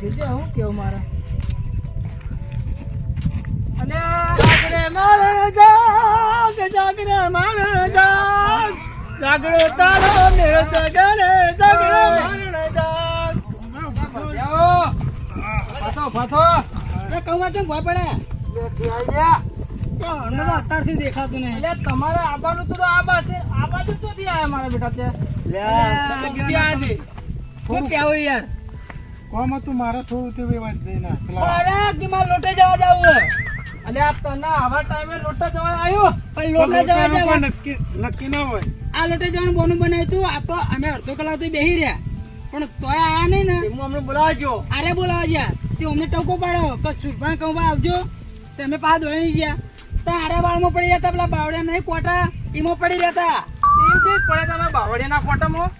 જોજે હું? કેવું મારા? અને જાગરે મારે જાગ જાગરે મારે તારો મેળો જગરે જાગરો. ફાથો ફાથો એ કહું કેમ ભય પડે? અમને તો અત્યારથી દેખાતું નહીં. એટલે તમારે આબાનું તો આ બાજુ આ બાજુ ક્યાંથી આયા મારા બેટા ત્યાં? શું કહેવું યાર? કોમ હતું મારે થોડું તે ના અરે કે મારે લોટે જવા જાવું છે. અને આ તને આવા ટાઈમે લોટા જવા આવ્યો? પણ લોટે જવા લોકોનું નક્કી નક્કી ના હોય. આ લોટે જવાનું બોનું બનાવ્યું હતું આ તો અમે અડધો કલાક તો બેહી રહ્યા. પણ તોય આયા નહીં ને. હું અમને બોલાવજો. અરે બોલાવજો તે અમને ટકો પાડ્યો કે સુરભાઈ કહું આવજો. તો અમે પાછા દોડી નહીં ગયા. તો આરે બાળમાં પડી જતા હતા પેલા બાવળિયા નહીં કોટા? એમાં પડી રહ્યા હતા એમ છે પડે તમે બાવળિયાના કોટામાં.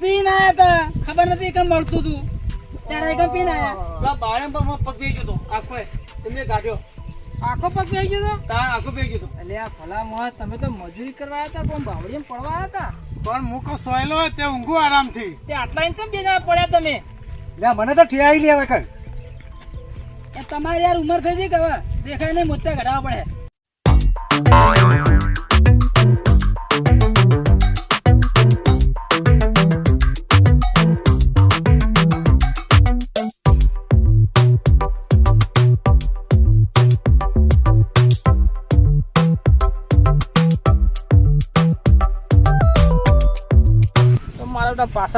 પીને આયા હતા ખબર નથી કે મળતું હતું ત્યારે એક પીને આયા. પેલા બાવળિયામાં પગ પગ ગયો હતો આખો તમે કાઢ્યો આખો પગ પગ ગયો તો? તાર આખો પગ ગયો હતો એટલે આ ભલા મોહ તમે તો મજૂરી કરવા હતા પણ બાવળિયામાં પડવા હતા પણ મૂકો સોયલો હોય તે ઊંઘું આરામથી. તે આટલા ઇન્ચ બે જણા પડ્યા તમે? મને તો ઠેરાઈ લે હવે કઈ. એ તમારી યાર ઉંમર થઈ ગઈ કે હવે? દેખાય નહીં મોત્યા ઘટાડવા પડે.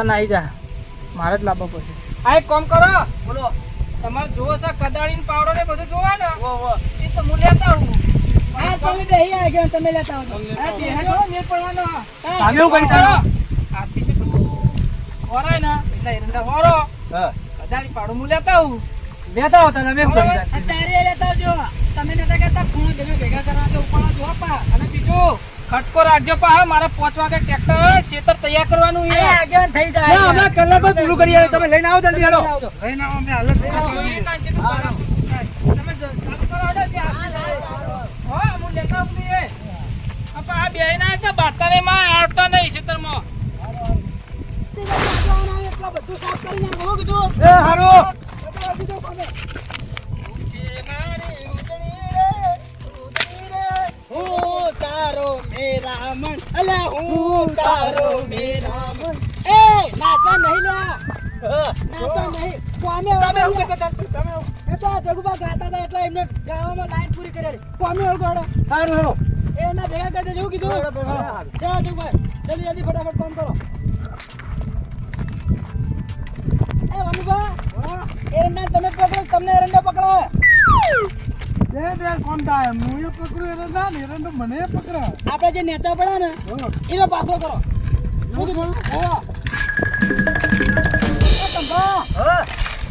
ના આવી જા. મારે જ લાવવા પડશે. આ એક કામ કરો. બોલો. તમારે જુઓ છે કદાળી પાવડો ને બધું જોવા ને એ તો હું લેતા આવું. તમે લેતા હા. હા. તમે એવું કરી ને, એટલે એરંડા. કદાળી હું. આવું. લેતા આવજો. તમે નતા ખૂણો ભેગા ભેગા કરવા તો ઉપાડવા જો પા. અને બીજું? ખટકો રાખજો પા મારે પાંચ વાગે ટ્રેક્ટર ચેતર તૈયાર કરવાનું એ આગળ થઈ જાય. કલાક પૂરું કરી આવે તમે લઈને આવો જલ્દી હાલો. લઈને આવો અમે હાલ તમે જ- ચાલુ કરો હેડો ત્યાં. હો, હું લેતા આવું એ. આપા આ તો છે બાતરીમાં આવતા નહીં ખેતરમાં. એટલા બધું સાફ કરીને કીધું. એ હારું. મેરા અલે હું તારો મે રામણ એ નાચવા નહીં લ્યા નાચવા નહીં. કોમે તમે શું કહેતા? તમે એ તો જગુબા ગાતા હતા એટલે એમને ગાવામાં લાઈન પૂરી કરી કોમે ઓળખાડો હારું હો એ ના ભેગા કરી દેજો કીધું? ચલો જગુબા જલ્દી જલ્દી ફટાફટ કામ કરો. એ વનુભા ના તમે પકડો તમને એરંડા પકડો. આપણે જે નેતા પડ્યા ને એનો પાછો કરો.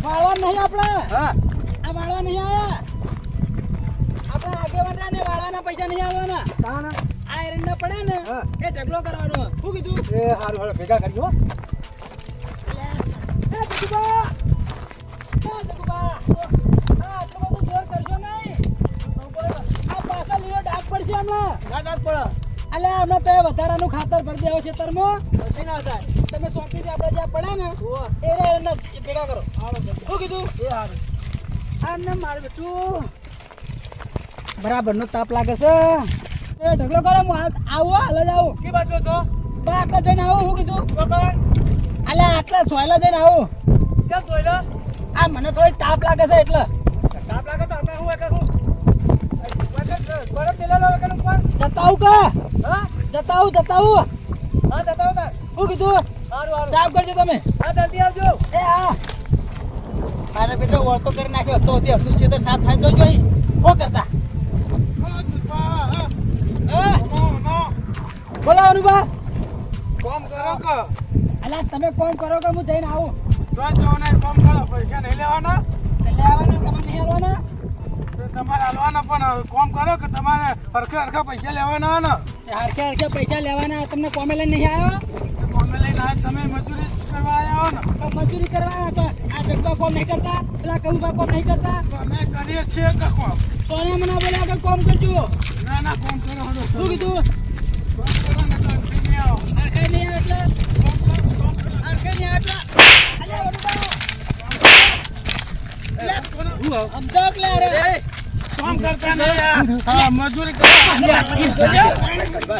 વાળવા નહીં આપડે આ વાળવા નહીં આવ્યા. આપણે આગેવાનના ને વાળવાના પૈસા નહીં આવવાના. આ એરંડા પડ્યા ને. એ ઝઘડો કરવાનો. શું કીધું એ હારું ભેગા કરી એ જગુબા! જગુબા! આ આટલું બધું જોર કરશો નહીં. આ પાછા લીલો પડશે હમણાં. અલ્યા હમણાં તો વધારાનું ખાતર ભરી દેવો ખેતરમાં. પછી ના થાય. તમે ચોકીથી આપણે જ્યાં પડ્યા ને, એ રે એના ભેગા કરો. શું કીધું? આ ને મારું બેટું. બરાબરનો તાપ લાગે છે એ ઢગલો કરો હું આવો હાલ જ આવું કે બાજુ તો બા આટલા જઈને આવું શું કીધું કરો. આટલા સોયલા જઈને આવું કેમ સોયલા? આ મને થોડી તાપ લાગે છે એટલે તાપ લાગે તો અમે હું હું. બરફ પેલા લાવે કે ઉપર જતા આવું કા? હા? જતા આવું જતા આવું હા, જતા આવતા. શું કીધું? હારું, હારું. સાફ કરજો તમે. હા, જલ્દી આવજો. એ હા. મારે બેટો વળતો કરી નાખ્યો. તો તે અડધું ક્ષેત્ર સાફ થાય તો જોઈ હો કરતા? હા. બોલો અનુભા. કોમ કરો કે? અલા તમે કોમ કરો કે હું જઈને આવું. જો જવાના કોમ કરો. પૈસા નહીં લેવાના? લેવાના તમે નહીં તો તમારે હાલવાના પણ કોમ કરો કે તમારે હરખે હરખા પૈસા લેવાના ને. તે હરખે હરખે પૈસા લેવાના તમને કોમે લઈને નહીં આવ્યા? કોમે લઈને સાહેબ તમે મજૂરી કરવા આવ્યા હો ને. મજૂરી કરવા તો આ જગ્યા કોમ નહીં કરતા? પેલા કંપા કોમ નહીં કરતા? તો અમે કરીએ છીએ કે કોમ? મને બોલે આગળ કોમ કરજો. ના ના કોમ કરો શું કીધું? ને તો અડધી નહીં આવો. એટલે? અરખાઈ નહીં આવે એટલે? કે લે અરે. કામ કરતા નહીં મજૂરી કરવા બતાવી.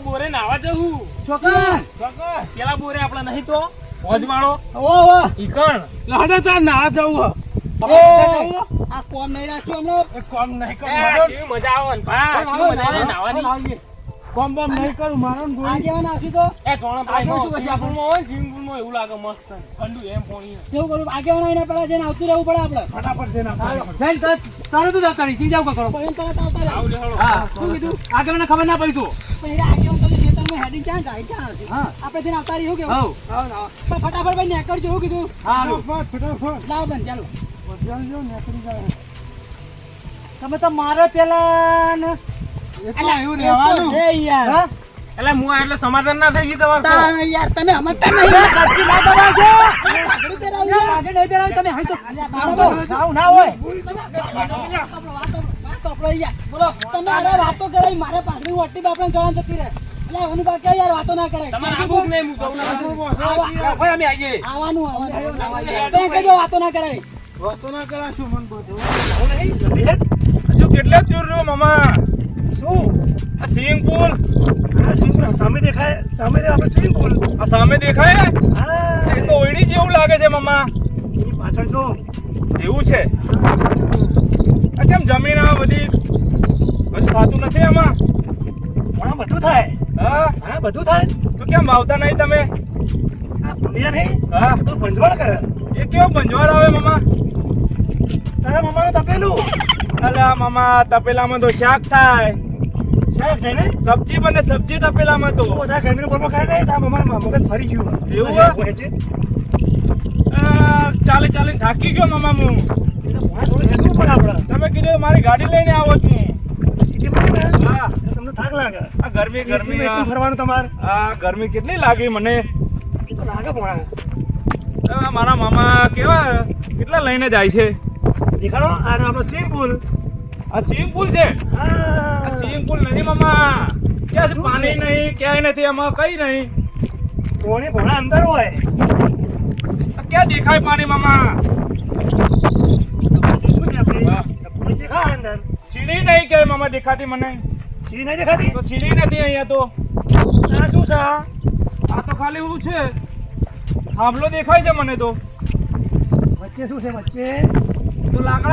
તો બોરે નાવા જવું છોકરા પેલા બોરે આપણે નહીં તો. મોજ વાળો ઓ ઓ ઈકણ. લાડે તાર ના જવું આ કોમ નહીં રાખ્યું હમણાં. કોમ નહીં કરું મજા આવે ભા મજા આવે નાવાની. કોમ બોમ નહીં કરું મારો ગોળી. કેવા નાખ્યું તો? એ હોય એવું લાગે મસ્ત. ઠંડુ એમ પાણી કેવું કરું આગેવાના આવીને પેલા જઈને આવતું રહેવું પડે આપણે. ફટાફટ જઈને આપણે તારું તું દફતરી ચીજ આવું કરો પણ તરત આવતા આવ લે હા શું કીધું? મને ખબર ના પડી તું. પણ એ આગેવાન તમે ખેતરમાં હેડીને ક્યાં જાય ક્યાં આવશે આપણે જઈને આવતા રહીએ, શું કેવું હવ પણ ફટાફટ ભાઈ નેકળજો એવું કીધું? ફટાફટ ફટાફટ. લાવ બંધ ચાલો. વઢિયાણ જો જાય. તમે તો મારો પેલા એવું રહેવાનું. યાર. એટલે હું એટલે સમાધાન ના થઈ ગયું તમારું યાર તમે સમજતા નહીં ના દબાવજો. પાઘડી પહેરાવી યાર. પાઘડી નહીં પહેરાવી, તમે હાઈ તો. આવું ના હોય. વાતો- વાતો યાર. બોલો, તમે અરે વાતો કરાવી, મારે પાઘડી જવાન જતી રહે. એટલે એની પાસે યાર વાતો ના કરાય. તમારે આબુ નહીં હું કહું ના. આવા- અમે આવીએ આવવાનું આવવાનું તમે કહેજો વાતો ના કરાય વાતો ના કરાશું મન બધું હજુ કેટલા દૂર રહ્યો મામા શું આ સ્વિમિંગ પુલ આ સ્વિમિંગ પુલ સામે દેખાય સામે આપણે સ્વિમિંગ પુલ આ સામે દેખાય? હા. એ તો ઓયડી જેવું લાગે છે મામા એની પાછળ જો. એવું છે? આ કેમ જમીન આ બધી બધું થતું નથી આમાં? ઘણા બધું થાય. હા? હા બધું થાય. તો કેમ વાવતા નહીં તમે? આ ભૂલિયા નહીં. હા. તું ભંજવાળ કરે. એ કેવો બંજવાળ આવે મામા તારા મમ્માને તપેલું. અલા મામા તપેલામાં તો શાક થાય. સબ્જી બને સબ્જી તપેલામાં તો. બધા ગરમી બોલમાં ખાઈ નહીં તારા મગજ ફરી ગયું. એવું છે ચાલી ચાલીને થાકી ગયો મામા હું. તમે કીધું મારી ગાડી લઈને આવો છું હા. તમને થાક લાગે. આ ગરમી ગરમી ફરવાનું તમારે? આ ગરમી કેટલી લાગી મને. લાગે આ. મારા મામા કેવા કેટલા લઈને જાય છે? દેખાડો આ આપણો સ્વિમિંગ પુલ. આ સ્વિમિંગ પુલ છે? આ સ્વિમિંગ પુલ નથી મામા. ક્યાં પાણી નહીં ક્યાંય નથી આમાં કઈ નહીં. કોણી ભણા અંદર હોય? ક્યાં દેખાય પાણી મામા? સીડી નહીં કે મામા દેખાતી મને. સીડી નહીં દેખાતી? તો સીડી નથી અહીંયા તો. આ શું છે આ? આ તો ખાલી એવું છે. થાંભલો દેખાય છે મને તો. વચ્ચે શું છે વચ્ચે?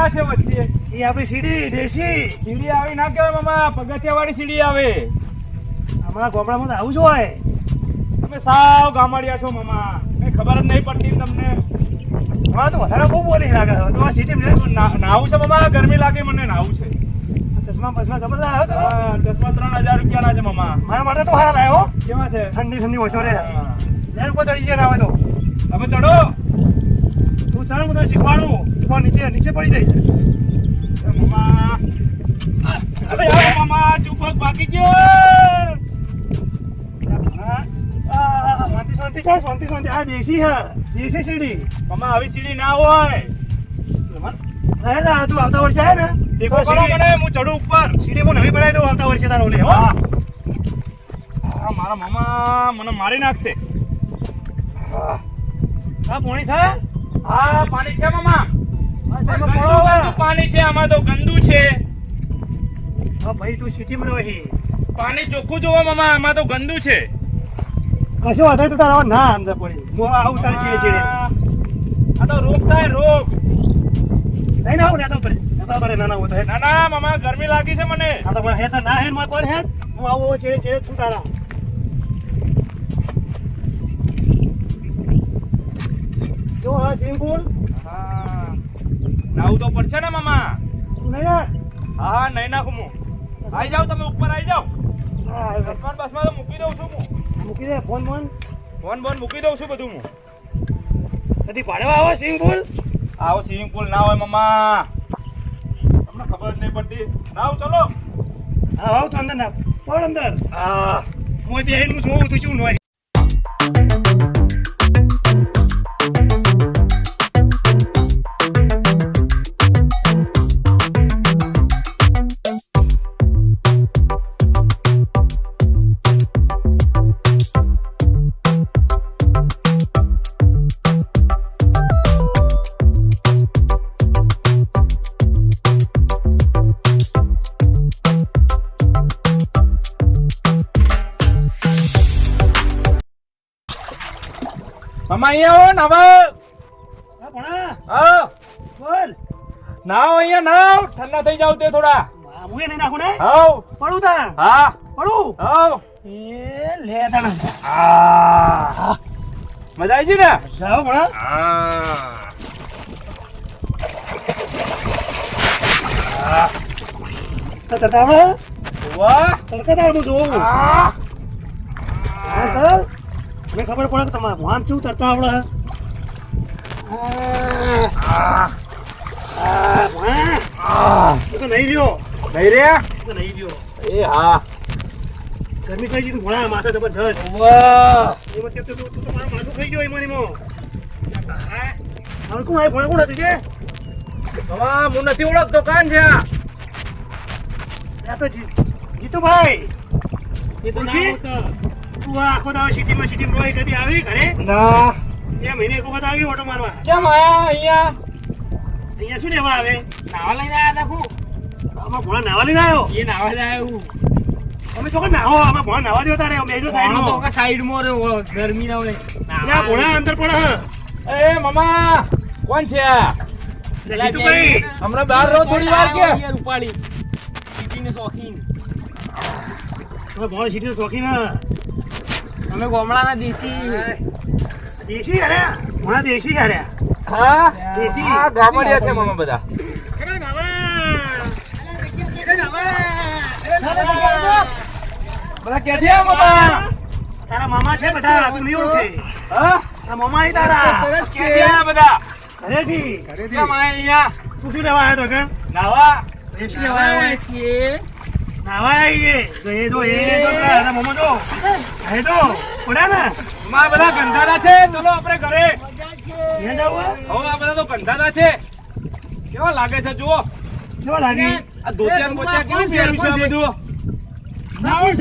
તો છે. વચ્ચે એ આપણી સીડી દેશી. સીડી આવી ના કહેવાય મામા પગથિયા વાળી સીડી આવે. અમારા ગામડામાં તો આવું જ હોય. તમે સાવ ગામડિયા છો મામા. કઈ ખબર જ નહીં પડતી તમને. હા તો વધારે બહુ બોલી લાગે તો આ સીટી નાવું છે મામા ગરમી લાગે મને નાવું છે. ચશ્મા પશ્મા જબરદસ્ત આવ્યો તો હા, ત્રણ હજાર રૂપિયાના છે મામા. મારા માટે તો હાર આવ્યો. કેવા છે? ઠંડી ઠંડી ઓછો રે હા. યાર કોઈ ચડી આવે તો. તમે ચડો. તું હું તને શીખવાડું. તું નીચે નીચે પડી જાય છે. મામા. મામા ચૂપક બાકી ગયો શાંતિ શાંતિ ચાલ શાંતિ શાંતિ. આ દેશી હે દેશી સીડી. મામા આવી સીડી ના હોય. હે ને તું આવતા વર્ષે હે ને દેખો સીડી. મને હું ચડું ઉપર. સીડી હું નવી બનાવી દઉં આવતા વર્ષે તારો લે હો. હા. મારા મામા મને મારી નાખશે. હા. પોણી છે? હા પાણી છે મામા? પાણી છે આમાં તો ગંદુ છે. હા ભાઈ તું સિટીમાં રહી પાણી ચોખ્ખું જોવા મામા આમાં તો ગંદુ છે. કશો વાંધો તો તારા ના અંદર પડી. હું આવું તારે ચીડે ચીડે આ તો રોગ થાય રોગ. નહીં ના આવું ને તો તો ના ના હું તો હે. ના ના મામા ગરમી લાગી છે મને. આ તો હે તો ના હે માં કોણ હે? હું આવું ચીડે ચીડે છું તારા. જો હા હા નાવું તો પડશે ને મામા? હા હા નહીં નાખું હું. આવી જાઓ તમે ઉપર આવી હવે બસમાં બસમાં તો મૂકી દઉં છું હું. મૂકી દે ફોન ફોન. ફોન બોન મૂકી દઉં છું બધું હું. નથી ભાડવા આવો સ્વિમિંગ પૂલ? આવો સ્વિમિંગ પુલ ના હોય મામા. તમને ખબર જ નહીં પડતી. નાવ ચલો. હા આવો તો અંદર ના. પણ અંદર. હા. હું બેહીને જોઉં તું શું હોય. નાવ અહીંયા નાવ. ઠંડા થઈ જાવ તે થોડા. હા, હું એ નહીં નાખું ને? હાવ. પડું તા હા. પડું. હાવ. એ લે તણ. આ. મજા આવી છે ને? જાવ ભણા હા. તો વાહ તાર હું જોઉં આ હા. સર મને ખબર પડે કે તમારે વામ શું તરતા આવડે? નહીં રહ્યો નહીં રે નહીં રહ્યો એ હા ગરમી થઈ ગઈ ભણા માથે એમાં કે તું તું તો મારું માથું ખાઈ ગયો એમાં એમાં કોણ આ ભણા કોણ કે મામા હું નથી ઓળખતો કાન છે આ તો જીતુભાઈ એ તો આ આખો દાડો સિટીમાં સિટીમાં રોય કદી આવી ઘરે? ના. એ મહિને એક વખત આવી ઓટો મારવા. કેમ આયા અહીંયા? અહીંયા શું લેવા આવે નાવા લઈને આવ્યા તા હું. આમાં ભણા નાવા લઈને આવ્યો એ નાવા જ આવ્યો હું. અમે ચોક્કસ નાહો આમાં ભણા નાવા દો તારે મેજો તો સાઈડમાં સાઈડમાં રહ્યો, ગરમી ના હોય. ત્યાં ભણા અંદર પણ એ મામા કોણ છે આ જીતુભાઈ હમણાં બહાર રહો થોડી વાર કે યાર ઉપાડી. શોખીન. અમે ભણા સિટીનો શોખીન. અમે ગોમડાના દેશી દેશી અરે ભણા દેશી અરે હા? દેશી. આ ગામડિયા છે મામા બધા. અરે નાવા બધા મામા? તારા મામા છે બધા તું નહીં ઓળખે. હા? તારા મામા એ તારા. આવ્યા બધા? ઘરેથી. કેમ આયા અહીંયા? તું શું લેવા આવ્યો તો કે? નાવા. દેશી લેવા આવ્યો? છીએ. નાવા આવીએ તો એ જો એ જો તારા મામા જો. એ જો પડ્યા ને. માં બધા ગંધારા છે. ચલો આપણે ઘરે. હવે આ બધા તો ગંધારા છે. કેવા લાગે છે જુઓ. કેવા લાગી? આ ધોતિયા પહેર્યું છે આ બધું? માર્યો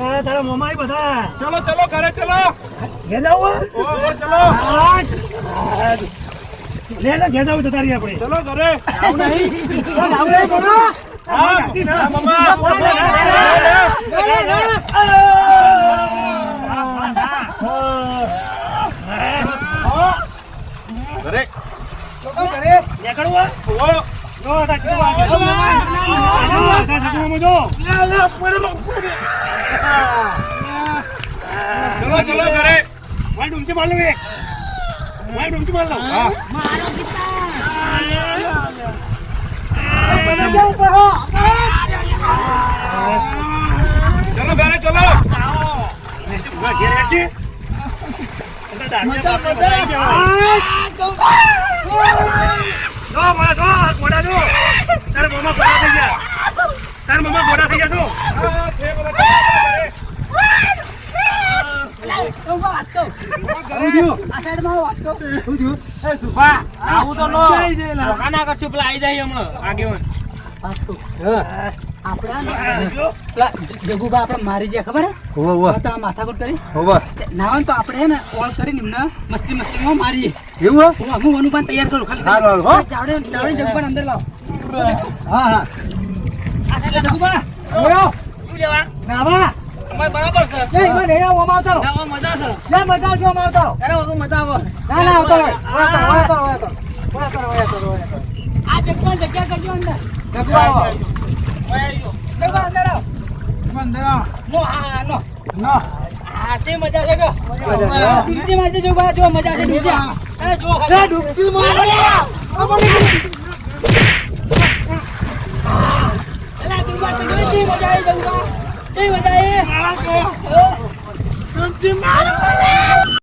અરે તારા મામા બધા. ચલો ચલો ઘરે ચલો. ઘેદાવું જાવ ઓ ઓ, ચલો. લે લે તારી આપણે. ચલો ઘરે. આવું નહીં. આવું રે બોલો હા હા, મામા ઘરે નીકળવું ઓ જો તા ચૂપ આ જો તા ઠાકુર જો ચલો ચલો ઘરે મારી ડુમકી માર લઉં એક મારી ડુમકી માર લઉં હા આ ઘોડા જો તારા મોમાં ઘોડા થઈ ગયા તારા મોમાં ઘોડા થઈ ગયા જો હા, છે બધા ઘરે. આ સાઈડમાં આવો, વાત તો. તો નો. કાના કરશું પેલા આઈ જાય હમણાં આગેવાન જગુબા આપણે મારી ગયા ખબર માથાકૂટ કરી. ના હોય તો આપણે ને કોલ કરીને એમને મસ્તી મસ્તીમાં મારીએ. એવું હે? હું તૈયાર કરું ખાલી. ચાવડે ચાવડે જગુબાને અંદર લાવો. હા હા. જગુબા. શું લેવા? નાવા. બરાબર છે. આવતો મજા છે મજા ઓમાં આવતો ના, ના, કરો, કરો, જગ્યા જગ્યા કરજો અંદર. જગવા આવો. જગુબા અંદર આવો. અંદર આવો. નો હા હા નો. મજા છે. નીચે મારજે જો મજા છે નીચે એ જો મારો. મજા આવી મજા ડૂબકી મારો.